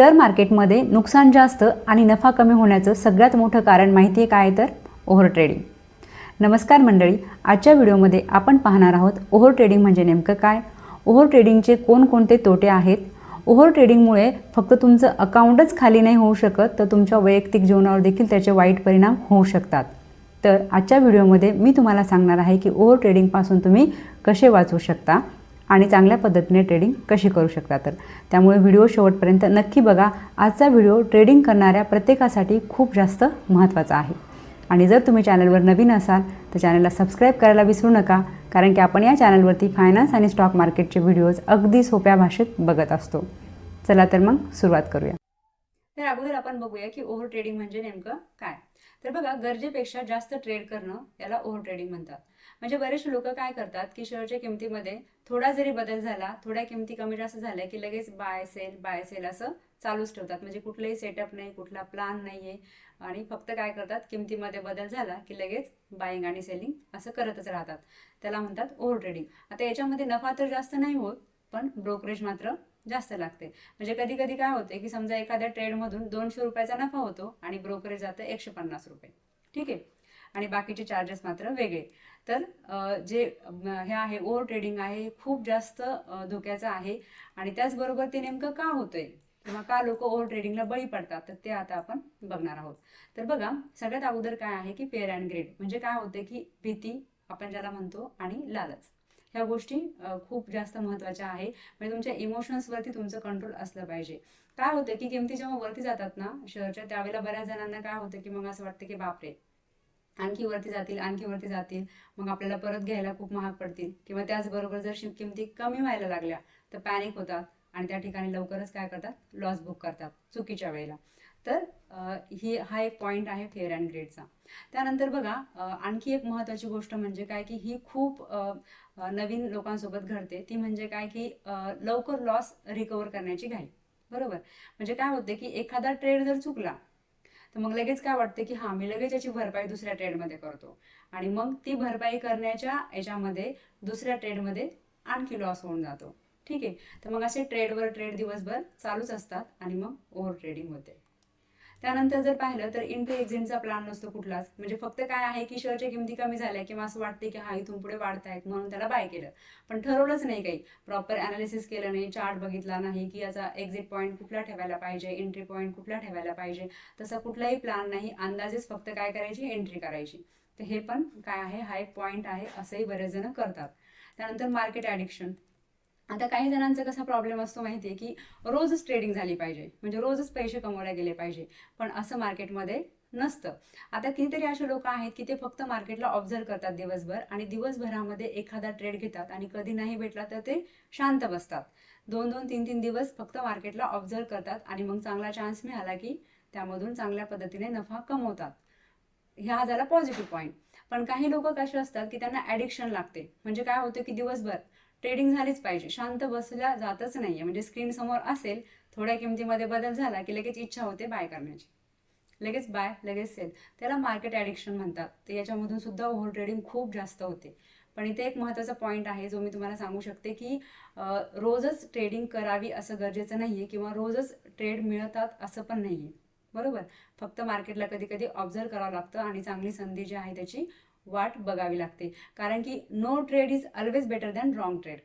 Share मार्केटमध्ये नुकसान जास्त आणि नफा कमी होण्याचं सगळ्यात मोठं कारण माहिती आहे काय तर? Over trading. नमस्कार मंडळी आजच्या व्हिडिओमध्ये आपण पाहणार आहोत ओव्हर ट्रेडिंग म्हणजे नेमकं काय? ओव्हर ट्रेडिंगचे कोणकोणते तोटे आहेत? ओव्हर ट्रेडिंगमुळे फक्त तुमचं अकाउंटच खाली नाही होऊ शकत तर तुमच्या वैयक्तिक जीवनावर देखील त्याचे वाईट परिणाम होऊ शकतात. तर आजच्या व्हिडिओमध्ये मी तुम्हाला सांगणार आहे की ओव्हर ट्रेडिंगपासून तुम्ही कसे वाचू शकता? आणि चांगल्या पद्धतीने ट्रेडिंग कशी करू शकता तर. त्यामुळे व्हिडिओ शेवटपर्यंत नक्की बघा. आजचा व्हिडिओ ट्रेडिंग करणाऱ्या प्रत्येकासाठी खूप जास्त महत्त्वाचा आहे. आणि जर तुम्ही चॅनलवर नवीन असाल तर चॅनलला सबस्क्राईब करायला विसरू नका. कारण की आपण या चॅनलवरती फायनान्स आणि स्टॉक मार्केटचे व्हिडिओज अगदी सोप्या भाषेत बघत असतो. चला तर मग सुरुवात करूया. तर अगोदर आपण बघूया की ओव्हर ट्रेडिंग म्हणजे नेमकं काय? तर बघा गरजेपेक्षा जास्त ट्रेड करणं याला ओव्हर ट्रेडिंग म्हणतात. म्हणजे बरेचसे लोक काय करतात की शेअरच्या किमतीमध्ये थोडा जरी बदल झाला थोड्या किमती कमी जास्त झाल्या की लगेच बाय सेल बाय सेल असं चालूच ठेवतात. म्हणजे कुठलंही सेटअप नाही कुठला प्लान नाही आहे आणि फक्त काय करतात किमतीमध्ये बदल झाला की लगेच बाईंग आणि सेलिंग असं करतच राहतात. त्याला म्हणतात ओव्हर ट्रेडिंग आता याच्यामध्ये नफा तर जास्त नाही होत पण ब्रोकरेज मात्र जास्त लागते. म्हणजे कधी कधी काय होते की समजा एखाद्या ट्रेडमधून दोनशे रुपयाचा नफा होतो आणि ब्रोकरेज जातं एकशे पन्नास रुपये. ठीक आहे? आणि बाकीचे चार्जेस मात्र वेगळे. तर जे हे आहे ओव्हर ट्रेडिंग आहे हे खूप जास्त धोक्याचं आहे. आणि त्याचबरोबर ते नेमकं का होतंय? किंवा का लोक ओव्हर ट्रेडिंगला बळी पडतात? तर ते आता आपण बघणार आहोत. तर बघा सगळ्यात अगोदर काय आहे की पेअर अँड ग्रेड म्हणजे काय होते की भीती आपण ज्याला म्हणतो आणि लालच. ह्या गोष्टी खूप जास्त महत्त्वाच्या आहे. म्हणजे तुमच्या इमोशन्सवरती तुमचं कंट्रोल असलं पाहिजे. काय होतं की किमती जेव्हा वरती जातात ना शहरच्या त्यावेळेला बऱ्याच जणांना काय होतं की मग असं वाटतं की बापरे आणखी वरती जातील आणखी वरती जातील. मग आपल्याला परत घ्यायला खूप महाग पडतील. किंवा त्याचबरोबर जर किमती कमी व्हायला लागल्या तर पॅनिक होतात. आणि त्या ठिकाणी लवकरच काय करतात? लॉस बुक करतात चुकीच्या वेळेला. तर ही हा एक पॉईंट आहे फेअर अँड ग्रेडचा त्यानंतर बघा आणखी एक महत्त्वाची गोष्ट म्हणजे काय की ही खूप नवीन लोकांसोबत घडते. ती म्हणजे काय की लवकर लॉस रिकवर करण्याची घाई. बरोबर? म्हणजे काय होते की एखादा ट्रेड जर चुकला तर मग लगेच काय वाटतं की हां मी लगेच याची भरपाई दुसऱ्या ट्रेडमध्ये करतो. आणि मग ती भरपाई करण्याच्या याच्यामध्ये दुसऱ्या ट्रेडमध्ये आणखी लॉस होऊन जातो. ठीक आहे? तर मग असे ट्रेडवर ट्रेड दिवसभर चालूच असतात आणि मग ओव्हर ट्रेडिंग होते. त्यानंतर जर पाहिलं तर एंट्री एक्झिटचा प्लॅन नसतो कुठलाच. म्हणजे फक्त काय आहे की शेअरच्या किमती कमी झाल्या किंवा असं वाटते की हा इथून पुढे वाढतायत म्हणून त्याला बाय केलं. पण ठरवलंच नाही काही. प्रॉपर अनालिसिस केलं नाही चार्ट बघितला नाही की याचा एक्झिट पॉईंट कुठला ठेवायला पाहिजे एंट्री पॉईंट कुठला ठेवायला पाहिजे. तसा कुठलाही प्लॅन नाही. अंदाजेच फक्त काय करायची? एंट्री करायची. तर हे पण काय आहे? हा एक पॉईंट आहे. असंही बरेच जण करतात. त्यानंतर मार्केट ॲडिक्शन आता काही जणांचा कसा प्रॉब्लेम असतो माहिती आहे की रोजच ट्रेडिंग झाली पाहिजे. म्हणजे रोजच पैसे कमवले गेले पाहिजे. पण असं मार्केटमध्ये नसतं. आता कितीतरी असे लोक आहेत की ते फक्त मार्केटला ऑब्झर्व करतात दिवसभर आणि दिवसभरामध्ये एखादा ट्रेड घेतात आणि कधी नाही भेटला तर ते शांत बसतात. दोन दोन तीन तीन दिवस फक्त मार्केटला ऑब्झर्व करतात आणि मग चांगला चान्स मिळाला की त्यामधून चांगल्या पद्धतीने नफा कमवतात. ह्या झाला पॉझिटिव्ह पॉईंट पण काही लोक कसे असतात की त्यांना ॲडिक्शन लागते. म्हणजे काय होतं की दिवसभर ट्रेडिंग झालीच पाहिजे. शांत बसल्या जातच नाहीये. म्हणजे स्क्रीन समोर असेल थोड्या किमतीमध्ये बदल झाला की लगेच इच्छा होते बाय करण्याची. लगेच बाय लगेच सेल. त्याला मार्केट ॲडिक्शन म्हणतात. तर याच्यामधून सुद्धा ओव्हर ट्रेडिंग खूप जास्त होते. पण इथे एक महत्त्वाचा पॉईंट आहे जो मी तुम्हाला सांगू शकते की रोजच ट्रेडिंग करावी असं गरजेचं नाही आहे किंवा रोजच ट्रेड मिळतात असं पण नाही आहे बरोबर? फक्त मार्केटला कधी कधी ऑब्झर्व करावं लागतं आणि चांगली संधी जी आहे त्याची वाट बघावी लागते. कारण की no trade is always better than wrong trade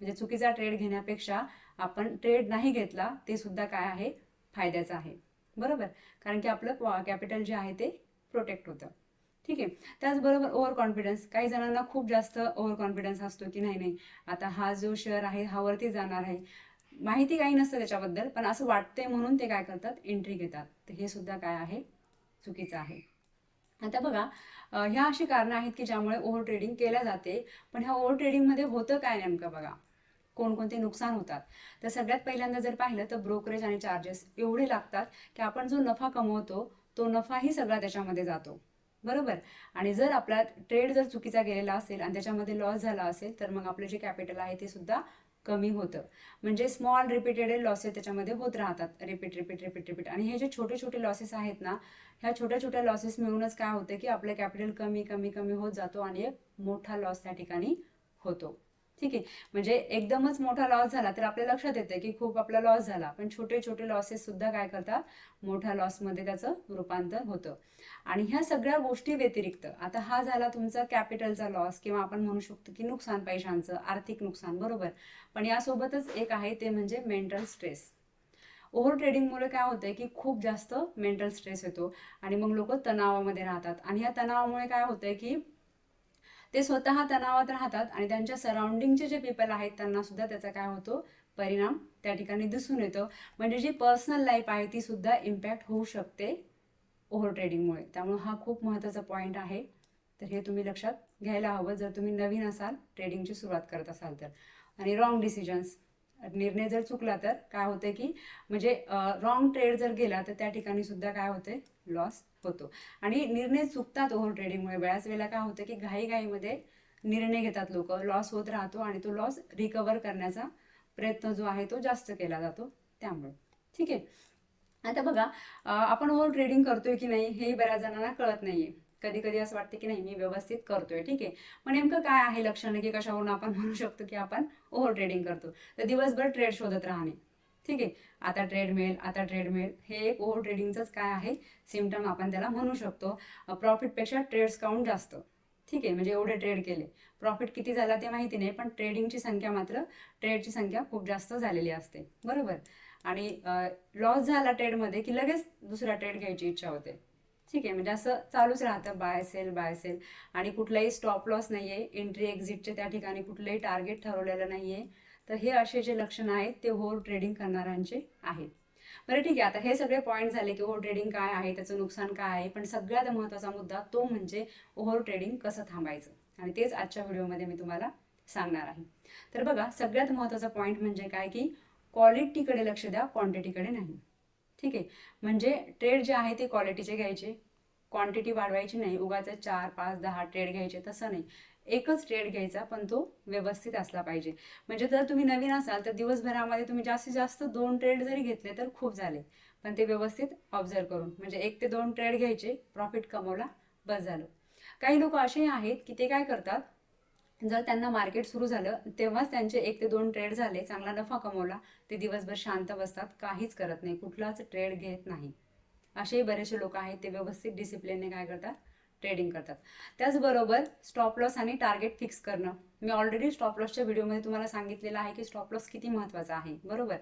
म्हणजे चुकीचा ट्रेड घेण्यापेक्षा आपण ट्रेड नाही घेतला ते सुद्धा काय आहे? फायद्याचं आहे. बरोबर? कारण की आपलं कॅपिटल जे आहे ते प्रोटेक्ट होतं. ठीक आहे? त्याचबरोबर ओव्हर कॉन्फिडन्स काही जणांना खूप जास्त ओव्हर कॉन्फिडन्स असतो की नाही नाही. आता हा जो शेअर आहे हा वरती जाणार आहे. माहिती काही नसतं त्याच्याबद्दल पण असं वाटतंय म्हणून ते काय करतात? एंट्री घेतात. तर हे सुद्धा काय आहे? चुकीचं आहे. आता बघा ह्या अशी कारणं आहेत की ज्यामुळे ओव्हर ट्रेडिंग केल्या जाते पण ह्या ओव्हर ट्रेडिंगमध्ये होतं काय नेमकं बघा? कोणकोणते नुकसान होतात? तर सगळ्यात पहिल्यांदा जर पाहिलं तर ब्रोकरेज आणि चार्जेस एवढे लागतात की आपण जो नफा कमवतो तो नफाही सगळा त्याच्यामध्ये जातो. बरोबर? आणि जर आपला ट्रेड जर चुकीचा गेलेला असेल आणि त्याच्यामध्ये लॉस झाला असेल तर मग आपलं जे कॅपिटल आहे ते सुद्धा कमी होतं. म्हणजे स्मॉल रिपीटेड लॉसेस त्याच्यामध्ये होत राहतात. रिपीट रिपीट रिपीट रिपीट आणि हे जे छोटे छोटे लॉसेस आहेत ना ह्या छोट्या छोट्या लॉसेस मिळूनच काय होतं की आपलं कॅपिटल कमी कमी कमी होत जातो आणि एक मोठा लॉस त्या ठिकाणी होतो. ठीक आहे. म्हणजे एकदमच मोठा लॉस झाला तर आपल्या लक्षात येतं की खूप आपला लॉस झाला. पण छोटे छोटे लॉसेस सुद्धा काय करतात? मोठ्या लॉसमध्ये त्याचं रूपांतर होतं. आणि ह्या सगळ्या गोष्टी व्यतिरिक्त आता हा झाला तुमचा कॅपिटलचा लॉस किंवा आपण म्हणू शकतो की नुकसान पैशांचं आर्थिक नुकसान बरोबर. पण यासोबतच एक आहे ते म्हणजे मेंटल स्ट्रेस ओव्हर ट्रेडिंगमुळे काय होतंय की खूप जास्त मेंटल स्ट्रेस येतो आणि मग लोक तणावामध्ये राहतात. आणि या तणावामुळे काय होतंय की ते स्वतः तणावात राहतात आणि त्यांच्या सराउंडिंगचे जे पीपल आहेत त्यांना सुद्धा त्याचा काय होतो? परिणाम त्या ठिकाणी दिसून येतो. म्हणजे जी पर्सनल लाईफ आहे ती सुद्धा इम्पॅक्ट होऊ शकते ओव्हर ट्रेडिंगमुळे त्यामुळे हा खूप महत्त्वाचा पॉईंट आहे. तर हे तुम्ही लक्षात घ्यायला हवं. जर तुम्ही नवीन असाल ट्रेडिंगची सुरुवात करत असाल तर. आणि रॉंग डिसिजन्स निर्णय जर चुकला तर काय होतं की म्हणजे रॉंग ट्रेड जर गेला तर त्या ठिकाणी सुद्धा काय होते लॉस होतो. आणि निर्णय चुकतात ओव्हर ट्रेडिंगमुळे बऱ्याच वेळेला काय होतं की घाईघाईमध्ये निर्णय घेतात लोक. लॉस होत राहतो आणि तो लॉस रिकवर करण्याचा प्रयत्न जो आहे तो जास्त केला जातो त्यामुळे. ठीक आहे? आता बघा आपण ओव्हर ट्रेडिंग करतोय की नाही हे बऱ्याच जणांना कळत नाहीये. कधी कधी असं वाटतं की नाही मी व्यवस्थित करतोय. ठीक आहे? मग नेमकं काय आहे लक्षण की कशावरून आपण म्हणू शकतो की आपण ओव्हर ट्रेडिंग करतो? तर दिवसभर ट्रेड शोधत राहणे. ठीक आहे. आता ट्रेडमेल आता ट्रेडमेल हे एक ओव्हर ट्रेडिंगचंच काय आहे? सिमटम आपण त्याला म्हणू शकतो. प्रॉफिटपेक्षा ट्रेड्स काउंट जास्त. ठीक आहे. म्हणजे एवढे ट्रेड केले. प्रॉफिट किती झाला ते माहिती नाही पण ट्रेडिंगची संख्या मात्र ट्रेडची संख्या खूप जास्त झालेली असते. बरोबर? आणि लॉस झाला ट्रेडमध्ये की लगेच दुसरा ट्रेड घ्यायची इच्छा होते. ठीक आहे. म्हणजे असं चालूच राहतं. बाय सेल बाय सेल आणि कुठलाही स्टॉप लॉस नाही आहे एंट्री एक्झिटचे त्या ठिकाणी कुठलंही टार्गेट ठरवलेलं नाही आहे तर हे असे जे लक्षण आहेत ते होल ट्रेडिंग करणाऱ्यांचे आहेत. बरं ठीक आहे. आता हे सगळे पॉईंट झाले की ओव्हर ट्रेडिंग काय आहे त्याचं नुकसान काय आहे पण सगळ्यात महत्त्वाचा मुद्दा तो म्हणजे ओव्हर ट्रेडिंग कसं थांबायचं? आणि तेच आजच्या व्हिडिओमध्ये मी तुम्हाला सांगणार आहे. तर बघा सगळ्यात महत्त्वाचा पॉईंट म्हणजे काय की क्वालिटीकडे लक्ष द्या क्वांटिटीकडे नाही. ठीक आहे? म्हणजे ट्रेड जे आहे ते क्वालिटीचे घ्यायचे. क्वांटिटी वाढवायची नाही. उगाच चार पाच दहा ट्रेड घ्यायचे तसं नाही. एकच ट्रेड घ्यायचा पण तो व्यवस्थित असला पाहिजे. म्हणजे जर तुम्ही नवीन असाल तर दिवसभरामध्ये तुम्ही जास्तीत जास्त दोन ट्रेड जरी घेतले तर खूप झाले. पण ते व्यवस्थित ऑब्झर्व करून म्हणजे एक ते दोन ट्रेड घ्यायचे प्रॉफिट कमवला बस झालं. काही लोक असे आहेत की ते काय करतात जर त्यांना मार्केट सुरू झालं तेव्हाच त्यांचे एक ते दोन ट्रेड झाले चांगला नफा कमवला ते दिवसभर शांत बसतात काहीच करत नाही कुठलाच ट्रेड घेत नाही. असेही बरेचसे लोक आहेत ते व्यवस्थित डिसिप्लिनने काय करतात ट्रेडिंग करतात. त्याचबरोबर स्टॉप लॉस आणि टार्गेट फिक्स करणं. मी ऑलरेडी स्टॉप लॉसच्या व्हिडिओमध्ये तुम्हाला सांगितलेलं आहे की स्टॉप लॉस किती महत्त्वाचा आहे. बरोबर?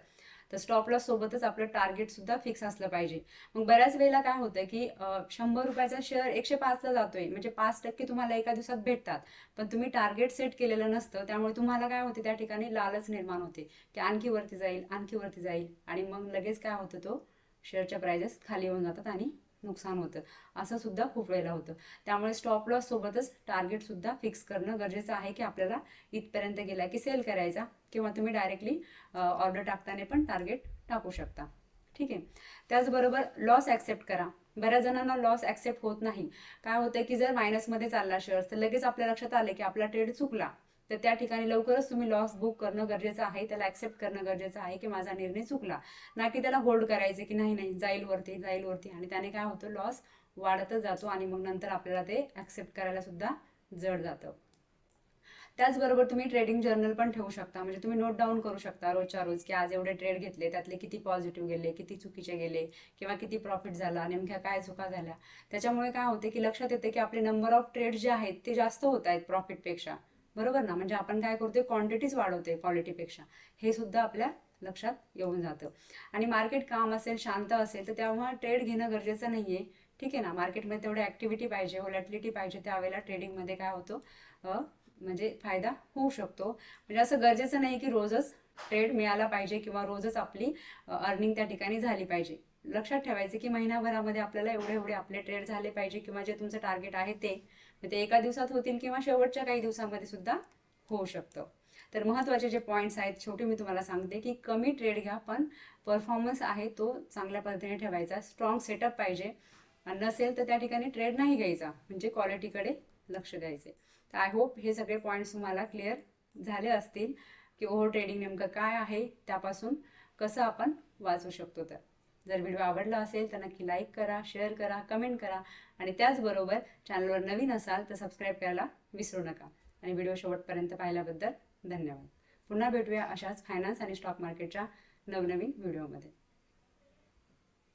तर स्टॉप लॉस सोबतच आपलं टार्गेट सुद्धा फिक्स असलं पाहिजे. मग बऱ्याच वेळेला काय होतं की शंभर रुपयाचा शेअर एकशे पाचला जातोय. म्हणजे पाच टक्के तुम्हाला एका दिवसात भेटतात. पण तुम्ही टार्गेट सेट केलेलं नसतं. त्यामुळे तुम्हाला काय होते? त्या ठिकाणी लालच निर्माण होते. की आणखी वरती जाईल आणखी वरती जाईल. आणि मग लगेच काय होतं तो? शेअरच्या प्राइजेस खाली येऊन जातात आणि नुकसान होतं. असं सुद्धा खूप वेळेला होतं. त्यामुळे स्टॉप लॉस सोबतच टार्गेट सुद्धा फिक्स करणं गरजेचं आहे की आपल्याला इथपर्यंत गेला की सेल करायचा किंवा तुम्ही डायरेक्टली ऑर्डर टाकताना पण टार्गेट टाकू शकता. ठीक आहे? त्याचबरोबर लॉस ॲक्सेप्ट करा. बऱ्याच जणांना लॉस ॲक्सेप्ट होत नाही. काय होतं की जर मायनसमध्ये चालला शेअर्स तर लगेच आपल्या लक्षात आलं की आपला ट्रेड चुकला. तर त्या ठिकाणी लवकरच तुम्ही लॉस बुक करणं गरजेचं आहे त्याला ऍक्सेप्ट करणं गरजेचं आहे की माझा निर्णय चुकला. ना की त्याला होल्ड करायचे की नाही नाही जाईल वरती जाईल वरती आणि त्याने काय होतं लॉस वाढतच जातो आणि मग नंतर आपल्याला ते ऍक्सेप्ट करायला सुद्धा जड जातं. त्याचबरोबर तुम्ही ट्रेडिंग जर्नल पण ठेवू शकता. म्हणजे तुम्ही नोट डाऊन करू शकता रोजच्या रोज की आज एवढे ट्रेड घेतले त्यातले किती पॉझिटिव्ह गेले किती चुकीचे गेले किंवा किती प्रॉफिट झाला नेमक्या काय चुका झाल्या. त्याच्यामुळे काय होते की लक्षात येते की आपले नंबर ऑफ ट्रेड जे आहेत ते जास्त होत आहेत प्रॉफिटपेक्षा बरोबर ना? म्हणजे आपण काय करतोय क्वांटिटीज वाढवतोय क्वालिटीपेक्षा हे सुद्धा आपल्या लक्षात येऊन जातं. आणि मार्केट काम असेल शांत असेल तर तेव्हा ट्रेड घेणं गरजेचं नाही आहे ठीक आहे ना? मार्केटमध्ये तेवढी ऍक्टिव्हिटी पाहिजे होलॅटिलिटी पाहिजे त्यावेळेला ट्रेडिंगमध्ये काय होतो? म्हणजे फायदा होऊ शकतो. म्हणजे असं गरजेचं नाही की रोजच ट्रेड मिळाला पाहिजे किंवा रोजच आपली अर्निंग त्या ठिकाणी झाली पाहिजे. लक्षात ठेवायचे की महिनाभरामध्ये आपल्याला एवढे एवढे आपले ट्रेड झाले पाहिजे किंवा जे तुमचं टार्गेट आहे ते. ते एका दिवसात होतील किंवा शेवटच्या काही दिवसामध्ये सुद्धा होऊ शकतं. तर महत्त्वाचे जे पॉईंट्स आहेत छोटे मी तुम्हाला सांगते की कमी ट्रेड घ्या पण परफॉर्मन्स आहे तो चांगल्या पद्धतीने ठेवायचा. स्ट्रॉंग सेटअप पाहिजे. नसेल तर त्या ठिकाणी ट्रेड नाही घ्यायचा. म्हणजे क्वालिटीकडे लक्ष द्यायचे. तर आय होप हे सगळे पॉईंट्स तुम्हाला क्लिअर झाले असतील की ओव्हर ट्रेडिंग नेमकं काय आहे त्यापासून कसं आपण वाचू शकतो तर. जर व्हिडिओ आवडला असेल तर नक्की लाईक करा शेअर करा कमेंट करा. आणि त्याचबरोबर चॅनलवर नवीन असाल तर सबस्क्राईब करायला विसरू नका. आणि व्हिडिओ शेवटपर्यंत पाहिल्याबद्दल धन्यवाद. पुन्हा भेटूया अशाच फायनान्स आणि स्टॉक मार्केटच्या नवनवीन व्हिडिओमध्ये.